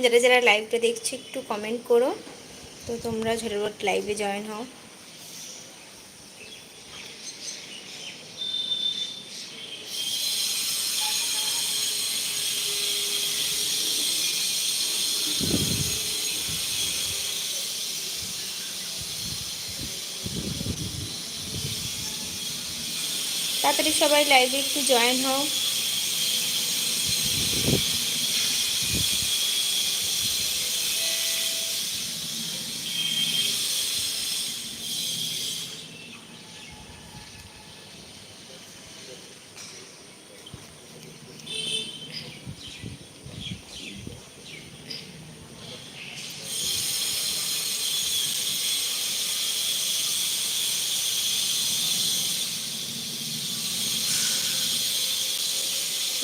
যারা যারা লাইভটা দেখছ, একটু কমেন্ট করো। তো তোমরা ঝটপট লাইভে জয়েন হও। তাড়াতাড়ি সবাই লাইভে একটু জয়েন হও।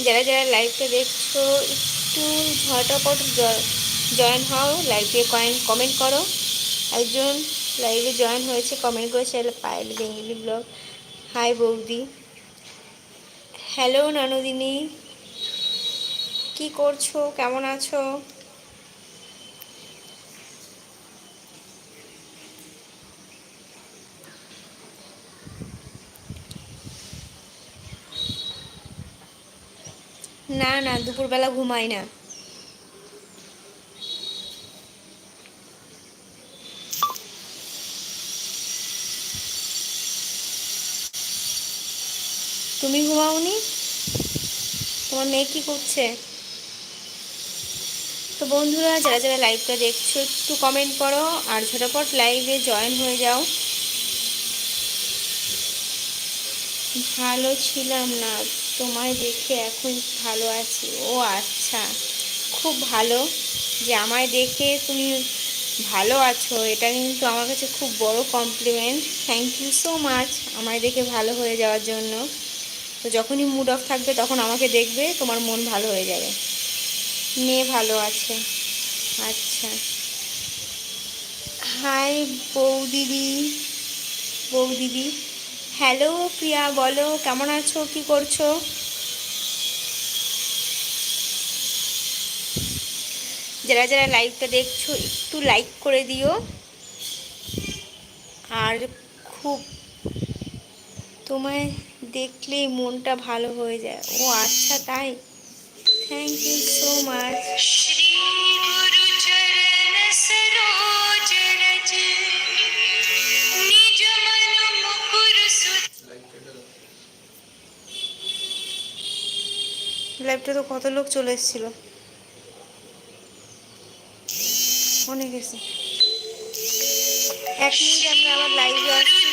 যারা যারা লাইভটা দেখছ, একটু ঝটাপট জয়েন হও লাইভে কয়েন কমেন্ট করো। একজন লাইভে জয়েন হয়েছে কমেন্ট করেছে পায়েল বেঙ্গলি ব্লগ হাই বৌদি। হ্যালো নানুদিনী। কি করছ? কেমন আছো? না না, দুপুরবেলা ঘুমাই না। তুমি ঘুমাওনি? তোমার মেয়ে কি করছে? তো বন্ধুরা, যারা যারা লাইভটা দেখছ, একটু কমেন্ট করো, আর ঝটাপট লাইভে জয়েন হয়ে যাও। ভালো ছিলাম না। তোমায় দেখে এখন ভালো আছি। ও আচ্ছা খুব ভালো যে আমায় দেখে তুমি ভালো আছো। এটা কিন্তু আমার কাছে খুব বড় compliment thank you so much আমায় দেখে ভালো হয়ে যাওয়ার জন্য। তো যখনই মুড অফ থাকবে তখন আমাকে দেখবে, তোমার মন ভালো হয়ে যাবে। মেয়ে ভালো আছে। আচ্ছা। হাই বৌদিদি। বৌদিদি। হ্যালো প্রিয়া, বলো, কেমন আছো? কি করছ? যারা যারা লাইভটা দেখছ, একটু লাইক করে দিও। আর খুব, তোমায় দেখলেই মনটা ভালো হয়ে যায়। ও আচ্ছা তাই। থ্যাংক ইউ সো মাচ লাইভটা তো কত লোক চলে এসেছিল? অনেক এসে এক মিনিট আমরা আবার লাইভে আসছি।